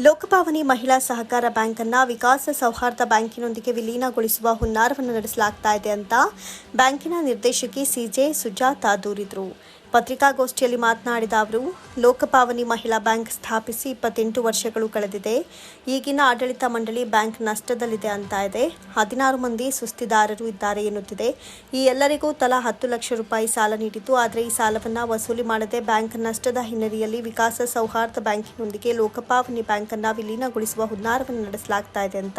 ಲೋಕಪಾವನಿ ಮಹಿಳಾ ಸಹಕಾರ ಬ್ಯಾಂಕನ್ನ ವಿಕಾಸ ಸೌಹಾರ್ದ ಬ್ಯಾಂಕಿನೊಂದಿಗೆ ವಿಲೀನಗೊಳಿಸುವ ಹುನ್ನಾರವನ್ನು ನಡೆಸಲಾಗ್ತಾ ಇದೆ ಅಂತ ಬ್ಯಾಂಕಿನ ನಿರ್ದೇಶಕಿ ಸಿಜೆ ಸುಜಾತಾ ದೂರಿದರು. ಪತ್ರಿಕಾಗೋಷ್ಠಿಯಲ್ಲಿ ಮಾತನಾಡಿದ ಅವರು, ಲೋಕಪಾವನಿ ಮಹಿಳಾ ಬ್ಯಾಂಕ್ ಸ್ಥಾಪಿಸಿ ಇಪ್ಪತ್ತೆಂಟು ವರ್ಷಗಳು ಕಳೆದಿದೆ. ಈಗಿನ ಆಡಳಿತ ಮಂಡಳಿ ಬ್ಯಾಂಕ್ ನಷ್ಟದಲ್ಲಿದೆ ಅಂತ ಇದೆ. ಹದಿನಾರು ಮಂದಿ ಸುಸ್ತಿದಾರರು ಇದ್ದಾರೆ ಎನ್ನುತ್ತಿದೆ. ಈ ಎಲ್ಲರಿಗೂ ತಲಾ ಹತ್ತು ಲಕ್ಷ ರೂಪಾಯಿ ಸಾಲ ನೀಡಿದ್ದು ಆದರೆ ಈ ಸಾಲವನ್ನು ವಸೂಲಿ ಮಾಡದೆ ಬ್ಯಾಂಕ್ ನಷ್ಟದ ಹಿನ್ನೆಲೆಯಲ್ಲಿ ವಿಕಾಸ ಸೌಹಾರ್ದ ಬ್ಯಾಂಕಿನೊಂದಿಗೆ ಲೋಕಪಾವನಿ ಬ್ಯಾಂಕನ್ನು ವಿಲೀನಗೊಳಿಸುವ ಹುನ್ನಾರವನ್ನು ನಡೆಸಲಾಗ್ತಾ ಇದೆ ಅಂತ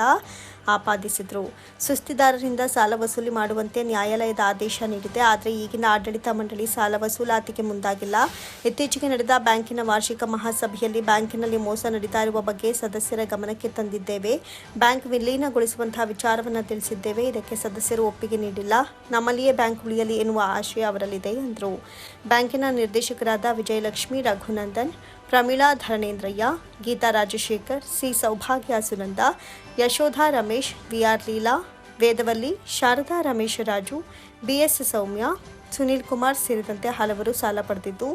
ಆಪಾದಿಸಿದರು. ಸುಸ್ತಿದಾರರಿಂದ ಸಾಲ ವಸೂಲಿ ಮಾಡುವಂತೆ ನ್ಯಾಯಾಲಯದ ಆದೇಶ ನೀಡಿದೆ. ಆದರೆ ಈಗಿನ ಆಡಳಿತ ಮಂಡಳಿ ಸಾಲ ವಸೂಲಾತಿಗೆ ಮುಂದಾಗಿಲ್ಲ. ಇತ್ತೀಚೆಗೆ ನಡೆದ ಬ್ಯಾಂಕಿನ ವಾರ್ಷಿಕ ಮಹಾಸಭೆಯಲ್ಲಿ ಬ್ಯಾಂಕಿನಲ್ಲಿ ಮೋಸ ನಡೀತಾ ಇರುವ ಬಗ್ಗೆ ಸದಸ್ಯರ ಗಮನಕ್ಕೆ ತಂದಿದ್ದೇವೆ. ಬ್ಯಾಂಕ್ ವಿಲೀನಗೊಳಿಸುವಂತಹ ವಿಚಾರವನ್ನು ತಿಳಿಸಿದ್ದೇವೆ. ಇದಕ್ಕೆ ಸದಸ್ಯರು ಒಪ್ಪಿಗೆ ನೀಡಿಲ್ಲ. ನಮ್ಮಲ್ಲಿಯೇ ಬ್ಯಾಂಕ್ ಉಳಿಯಲಿ ಎನ್ನುವ ಆಶಯ ಅವರಲ್ಲಿದೆ, ಎಂದರು. ಬ್ಯಾಂಕಿನ ನಿರ್ದೇಶಕರಾದ Vijayalakshmi, Raghunandan, Pramila Dharanendraiah, Geeta Rajashekar, C Saubhagya Sunanda, Yashoda Ramesh VR Leela, Vedavalli, Sharada Ramesh Raju BS Soumya Sunil Kumar ಸೇರಿದಂತೆ ಹಲವರು ಸಾಲ ಪಡೆದಿದ್ದು,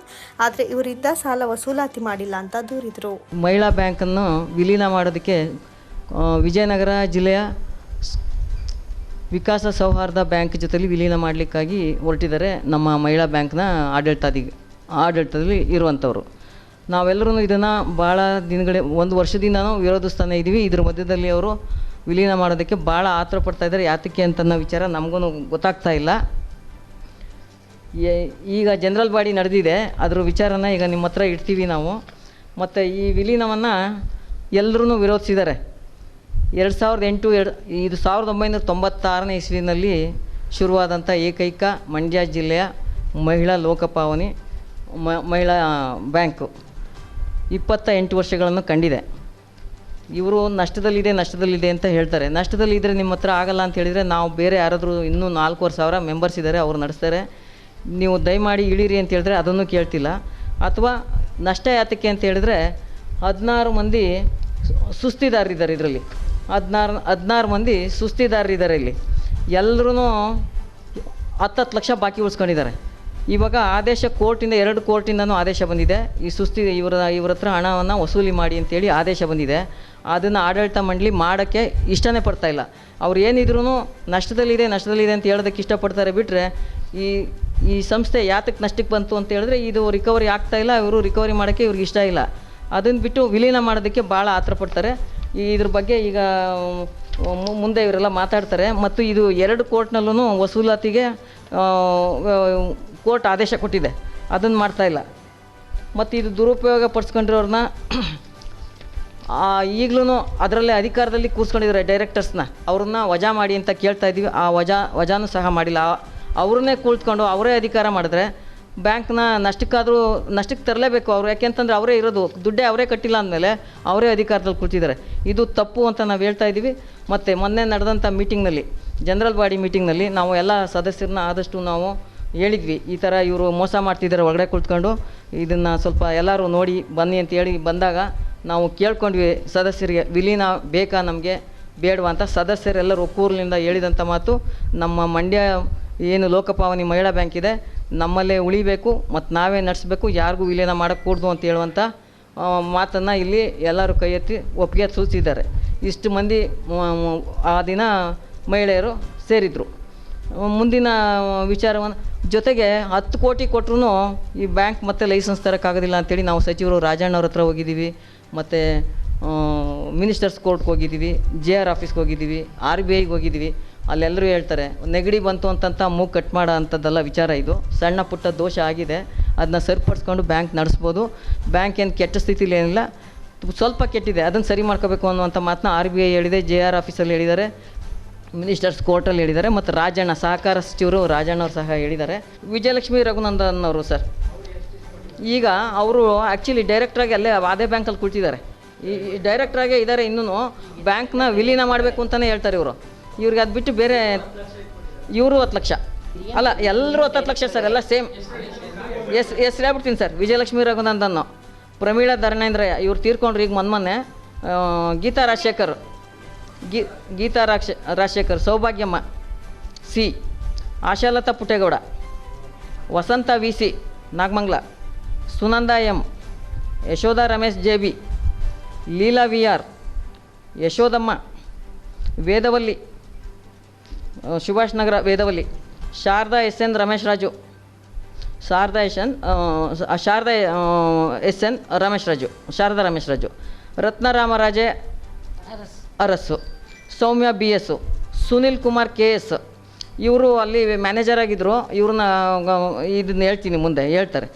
ಆದರೆ ಇವರಿದ್ದ ಸಾಲ ವಸೂಲಾತಿ ಮಾಡಿಲ್ಲ ಅಂತ ದೂರಿದರು. ಮಹಿಳಾ ಬ್ಯಾಂಕನ್ನು ವಿಲೀನ ಮಾಡೋದಕ್ಕೆ ವಿಜಯನಗರ ಜಿಲ್ಲೆಯ ವಿಕಾಸ ಸೌಹಾರ್ದ ಬ್ಯಾಂಕ್ ಜೊತೆಲಿ ವಿಲೀನ ಮಾಡಲಿಕ್ಕಾಗಿ ಹೊರಟಿದ್ದಾರೆ ನಮ್ಮ ಮಹಿಳಾ ಬ್ಯಾಂಕ್ನ ಆಡಳಿತಾಧಿ, ಆಡಳಿತದಲ್ಲಿ ಇರುವಂಥವ್ರು. ನಾವೆಲ್ಲರೂ ಇದನ್ನು ಭಾಳ ದಿನಗಳ, ಒಂದು ವರ್ಷದಿಂದ ನಾವು ವಿರೋಧಿಸ್ತಾನೆ ಇದ್ದೀವಿ ಇದ್ರ ಮಧ್ಯದಲ್ಲಿ ಅವರು ವಿಲೀನ ಮಾಡೋದಕ್ಕೆ ಭಾಳ ಆತರ ಪಡ್ತಾ ಇದ್ದಾರೆ. ಯಾತಕ್ಕೆ ಅಂತ ವಿಚಾರ ನಮಗೂ ಗೊತ್ತಾಗ್ತಾ ಇಲ್ಲ. ಈಗ ಜನರಲ್ ಬಾಡಿ ನಡೆದಿದೆ. ಅದ್ರ ವಿಚಾರನ ಈಗ ನಿಮ್ಮ ಹತ್ರ ಇಡ್ತೀವಿ ನಾವು. ಮತ್ತು ಈ ವಿಲೀನವನ್ನು ಎಲ್ಲರೂ ವಿರೋಧಿಸಿದ್ದಾರೆ. ಎರಡು ಸಾವಿರದ ಎಂಟು, ಎರಡು, ಇದು ಸಾವಿರದ ಒಂಬೈನೂರ ತೊಂಬತ್ತಾರನೇ ಇಸ್ವಿನಲ್ಲಿ ಶುರುವಾದಂಥ ಏಕೈಕ ಮಂಡ್ಯ ಜಿಲ್ಲೆಯ ಮಹಿಳಾ ಲೋಕಪಾವನಿ ಮಹಿಳಾ ಬ್ಯಾಂಕು ಇಪ್ಪತ್ತ ಎಂಟು ವರ್ಷಗಳನ್ನು ಕಂಡಿದೆ. ಇವರು ನಷ್ಟದಲ್ಲಿದೆ ನಷ್ಟದಲ್ಲಿದೆ ಅಂತ ಹೇಳ್ತಾರೆ. ನಷ್ಟದಲ್ಲಿದ್ದರೆ ನಿಮ್ಮ ಹತ್ರ ಆಗಲ್ಲ ಅಂತ ಹೇಳಿದರೆ ನಾವು ಬೇರೆ ಯಾರಾದರೂ ಇನ್ನೂ ನಾಲ್ಕೂವರೆ ಸಾವಿರ ಮೆಂಬರ್ಸ್ ಇದ್ದಾರೆ, ಅವ್ರು ನಡೆಸ್ತಾರೆ. ನೀವು ದಯಮಾಡಿ ಇಳೀರಿ ಅಂತ ಹೇಳಿದ್ರೆ ಅದನ್ನು ಕೇಳ್ತಿಲ್ಲ. ಅಥವಾ ನಷ್ಟ ಯಾತಕ್ಕೆ ಅಂತ ಹೇಳಿದ್ರೆ ಹದಿನಾರು ಮಂದಿ ಸುಸ್ತಿದಾರ್ರು ಸುಸ್ತಿದಾರರಿದ್ದಾರೆ ಇದರಲ್ಲಿ. ಹದಿನಾರು ಹದಿನಾರು ಮಂದಿ ಸುಸ್ತಿದಾರರಿದ್ದಾರೆ ಇಲ್ಲಿ. ಎಲ್ಲರೂ ಹತ್ತತ್ತು ಲಕ್ಷ ಬಾಕಿ ಉಳಿಸ್ಕೊಂಡಿದ್ದಾರೆ. ಇವಾಗ ಆದೇಶ ಕೋರ್ಟಿಂದ ಎರಡು ಕೋರ್ಟಿಂದನೂ ಆದೇಶ ಬಂದಿದೆ. ಈ ಸುಸ್ತಿ ಇವರ, ಇವ್ರ ಹತ್ರ ಹಣವನ್ನು ವಸೂಲಿ ಮಾಡಿ ಅಂತೇಳಿ ಆದೇಶ ಬಂದಿದೆ. ಅದನ್ನು ಆಡಳಿತ ಮಂಡಳಿ ಮಾಡೋಕ್ಕೆ ಇಷ್ಟನೇ ಪಡ್ತಾಯಿಲ್ಲ ಅವ್ರು ಏನಿದ್ರೂ ನಷ್ಟದಲ್ಲಿದೆ ನಷ್ಟದಲ್ಲಿದೆ ಅಂತ ಹೇಳೋದಕ್ಕೆ ಇಷ್ಟಪಡ್ತಾರೆ ಬಿಟ್ಟರೆ ಈ ಈ ಸಂಸ್ಥೆ ಯಾತಕ್ಕೆ ನಷ್ಟಕ್ಕೆ ಬಂತು ಅಂತ ಹೇಳಿದ್ರೆ ಇದು ರಿಕವರಿ ಆಗ್ತಾ ಇಲ್ಲ, ಇವರು ರಿಕವರಿ ಮಾಡೋಕ್ಕೆ ಇವ್ರಿಗೆ ಇಷ್ಟ ಇಲ್ಲ. ಅದನ್ನು ಬಿಟ್ಟು ವಿಲೀನ ಮಾಡೋದಕ್ಕೆ ಭಾಳ ಆತರ ಪಡ್ತಾರೆ ಇದ್ರ ಬಗ್ಗೆ ಈಗ ಮುಂದೆ ಇವರೆಲ್ಲ ಮಾತಾಡ್ತಾರೆ. ಮತ್ತು ಇದು ಎರಡು ಕೋರ್ಟ್ನಲ್ಲೂ ವಸೂಲಾತಿಗೆ ಕೋರ್ಟ್ ಆದೇಶ ಕೊಟ್ಟಿದೆ. ಅದನ್ನು ಮಾಡ್ತಾ ಇಲ್ಲ. ಮತ್ತು ಇದು ದುರುಪಯೋಗ ಪಡಿಸ್ಕೊಂಡಿರೋರನ್ನ ಈಗಲೂ ಅದರಲ್ಲೇ ಅಧಿಕಾರದಲ್ಲಿ ಕೂರಿಸ್ಕೊಂಡಿದ್ದಾರೆ ಡೈರೆಕ್ಟರ್ಸ್ನ. ಅವ್ರನ್ನ ವಜಾ ಮಾಡಿ ಅಂತ ಕೇಳ್ತಾ ಇದ್ದೀವಿ ಆ ವಜಾ, ವಜಾನೂ ಸಹ ಮಾಡಿಲ್ಲ. ಅವ್ರನ್ನೇ ಕುಳಿತುಕೊಂಡು ಅವರೇ ಅಧಿಕಾರ ಮಾಡಿದ್ರೆ ಬ್ಯಾಂಕ್ನ ನಷ್ಟಕ್ಕಾದರೂ ನಷ್ಟಕ್ಕೆ ತರಲೇಬೇಕು ಅವರು. ಯಾಕೆಂತಂದ್ರೆ ಅವರೇ ಇರೋದು. ದುಡ್ಡೇ ಅವರೇ ಕಟ್ಟಿಲ್ಲ ಅಂದಮೇಲೆ ಅವರೇ ಅಧಿಕಾರದಲ್ಲಿ ಕೂತಿದ್ದಾರೆ. ಇದು ತಪ್ಪು ಅಂತ ನಾವು ಹೇಳ್ತಾ ಇದ್ದೀವಿ. ಮತ್ತು ಮೊನ್ನೆ ನಡೆದಂಥ ಮೀಟಿಂಗ್ನಲ್ಲಿ, ಜನರಲ್ ಬಾಡಿ ಮೀಟಿಂಗ್ನಲ್ಲಿ ನಾವು ಎಲ್ಲ ಸದಸ್ಯರನ್ನ ಆದಷ್ಟು ನಾವು ಹೇಳಿದ್ವಿ. ಈ ಥರ ಇವರು ಮೋಸ ಮಾಡ್ತಿದ್ದಾರೆ ಒಳಗಡೆ ಕುಳಿತುಕೊಂಡು ಇದನ್ನು ಸ್ವಲ್ಪ ಎಲ್ಲರೂ ನೋಡಿ ಬನ್ನಿ ಅಂತ ಹೇಳಿ ಬಂದಾಗ ನಾವು ಕೇಳ್ಕೊಂಡ್ವಿ, ಸದಸ್ಯರಿಗೆ ವಿಲೀನ ಬೇಕಾ ನಮಗೆ? ಬೇಡವಾ ಅಂತ. ಸದಸ್ಯರೆಲ್ಲರೂ ಒಕ್ಕೂರಿನಿಂದ ಹೇಳಿದಂಥ ಮಾತು ನಮ್ಮ ಮಂಡ್ಯ ಏನು ಲೋಕಪಾವನಿ ಮಹಿಳಾ ಬ್ಯಾಂಕ್ ಇದೆ, ನಮ್ಮಲ್ಲೇ ಉಳಿಬೇಕು ಮತ್ತು ನಾವೇ ನಡೆಸಬೇಕು, ಯಾರಿಗೂ ವಿಲೀನ ಮಾಡೋಕ್ಕೂಡ್ದು ಅಂತ ಹೇಳುವಂಥ ಮಾತನ್ನು ಇಲ್ಲಿ ಎಲ್ಲರೂ ಕೈ ಎತ್ತಿ ಒಪ್ಪಿಗೆ ಸೂಚಿಸಿದ್ದಾರೆ. ಇಷ್ಟು ಮಂದಿ ಆ ದಿನ ಮಹಿಳೆಯರು ಸೇರಿದರು. ಮುಂದಿನ ವಿಚಾರವನ್ನು, ಜೊತೆಗೆ ಹತ್ತು ಕೋಟಿ ಕೊಟ್ಟರು ಈ ಬ್ಯಾಂಕ್ ಮತ್ತೆ ಲೈಸೆನ್ಸ್ ತರೋಕ್ಕಾಗೋದಿಲ್ಲ ಅಂತೇಳಿ ನಾವು ಸಚಿವರು ರಾಜಣ್ಣವ್ರ ಹತ್ರ ಹೋಗಿದ್ದೀವಿ, ಮತ್ತು ಮಿನಿಸ್ಟರ್ಸ್ ಕೋರ್ಟ್ಗೆ ಹೋಗಿದ್ದೀವಿ, ಜೆ ಆರ್ ಆಫೀಸ್ಗೆ ಹೋಗಿದ್ದೀವಿ, ಆರ್ ಬಿ ಐಗೆ ಹೋಗಿದ್ದೀವಿ. ಅಲ್ಲೆಲ್ಲರೂ ಹೇಳ್ತಾರೆ, ನೆಗಡಿ ಬಂತು ಅಂತಂತ ಮೂಗು ಕಟ್ ಮಾಡೋ ಅಂಥದ್ದೆಲ್ಲ ವಿಚಾರ ಇದು. ಸಣ್ಣ ಪುಟ್ಟ ದೋಷ ಆಗಿದೆ. ಅದನ್ನ ಸರಿಪಡಿಸ್ಕೊಂಡು ಬ್ಯಾಂಕ್ ನಡೆಸ್ಬೋದು. ಬ್ಯಾಂಕ್ ಏನು ಕೆಟ್ಟ ಸ್ಥಿತಿಲಿ ಏನಿಲ್ಲ. ಸ್ವಲ್ಪ ಕೆಟ್ಟಿದೆ. ಅದನ್ನು ಸರಿ ಮಾಡ್ಕೋಬೇಕು ಅನ್ನುವಂಥ ಮಾತನ್ನ ಆರ್ ಬಿ ಐ ಹೇಳಿದೆ, ಜೆ ಆರ್ ಆಫೀಸಲ್ಲಿ ಹೇಳಿದ್ದಾರೆ, ಮಿನಿಸ್ಟರ್ಸ್ ಕೋರ್ಟಲ್ಲಿ ಹೇಳಿದ್ದಾರೆ, ಮತ್ತು ರಾಜಣ್ಣ, ಸಹಕಾರ ಸಚಿವರು ರಾಜಣ್ಣವ್ರು ಸಹ ಹೇಳಿದ್ದಾರೆ. ವಿಜಯಲಕ್ಷ್ಮಿ ರಘುನಂದನ್ ಅವರು ಸರ್. ಈಗ ಅವರು ಆ್ಯಕ್ಚುಲಿ ಡೈರೆಕ್ಟ್ರಾಗಿ ಅಲ್ಲೇ ಅದೇ ಬ್ಯಾಂಕಲ್ಲಿ ಕುಳಿತಿದ್ದಾರೆ. ಈ ಡೈರೆಕ್ಟ್ರಾಗೆ ಇದ್ದಾರೆ ಇನ್ನೂ ಬ್ಯಾಂಕ್ನ ವಿಲೀನ ಮಾಡಬೇಕು ಅಂತಲೇ ಹೇಳ್ತಾರೆ ಇವರು. ಇವ್ರಿಗೆ ಅದು ಬಿಟ್ಟು ಬೇರೆ ಇವರು ಹತ್ತು ಲಕ್ಷ. ಅಲ್ಲ ಎಲ್ಲರೂ ಹತ್ತತ್ತು ಲಕ್ಷ ಸರ್, ಎಲ್ಲ ಸೇಮ್. ಎಸ್ ಹೆಸ್ರು ಹೇಳ್ಬಿಡ್ತೀನಿ ಸರ್, ವಿಜಯಲಕ್ಷ್ಮಿ ರಘುನಂದನ್ನು ಪ್ರಮೀಳಾ ಧರಣೇಂದ್ರಯ್ಯ, ಇವ್ರು ತೀರ್ಕೊಂಡ್ರು ಈಗ ಮೊನ್ನೆ. ಗೀತಾ ರಾಜಶೇಖರ್, ಗೀ, Geetha ರಾಕ್ಷ, Rajashekar, Saubhagyamma, C, Ashalata Puttegowda, Vasanta V C, Nagamangala, Sunanda M, Yashoda Ramesh J B, Leela V R Yashodamma Vedavalli Subhash Nagar Vedavalli Sharada S N Ramesh Raju. Sharada S N Sharada S N Ramesh Raju. Sharada Ramesh Raju. Ratnaramaraje Arasu Soumya B S Sunil Kumar K S ಇವರು ಅಲ್ಲಿ manager ಆಗಿದ್ದರು ಇವ್ರನ್ನ ಇದನ್ನ ಹೇಳ್ತೀನಿ ಮುಂದೆ, ಹೇಳ್ತಾರೆ.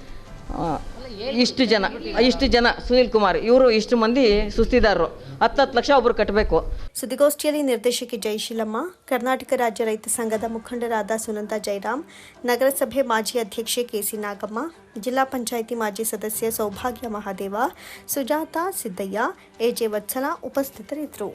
ಇಷ್ಟು ಜನ ಇಷ್ಟು ಜನ ಸುನೀಲ್ ಕುಮಾರ್, ಇವರು ಇಷ್ಟು ಮಂದಿ ಸುಸ್ತಿದಾರರು. ಹತ್ತು ಹತ್ತು ಲಕ್ಷ ಒಬ್ಬರು ಕಟ್ಟಬೇಕು ಸುದ್ದಿಗೋಷ್ಠಿಯಲ್ಲಿ ನಿರ್ದೇಶಕಿ ಜಯಶೀಲಮ್ಮ, ಕರ್ನಾಟಕ ರಾಜ್ಯ ರೈತ ಸಂಘದ ಮುಖಂಡರಾದ ಸುನಂದ ಜೈರಾಮ್, ನಗರಸಭೆ ಮಾಜಿ ಅಧ್ಯಕ್ಷೆ ಕೆಸಿ ನಾಗಮ್ಮ, ಜಿಲ್ಲಾ ಪಂಚಾಯಿತಿ ಮಾಜಿ ಸದಸ್ಯ ಸೌಭಾಗ್ಯ ಮಹಾದೇವ, ಸುಜಾತ ಸಿದ್ದಯ್ಯ, ಎಜೆ ವತ್ಸಲ ಉಪಸ್ಥಿತರಿದ್ದರು.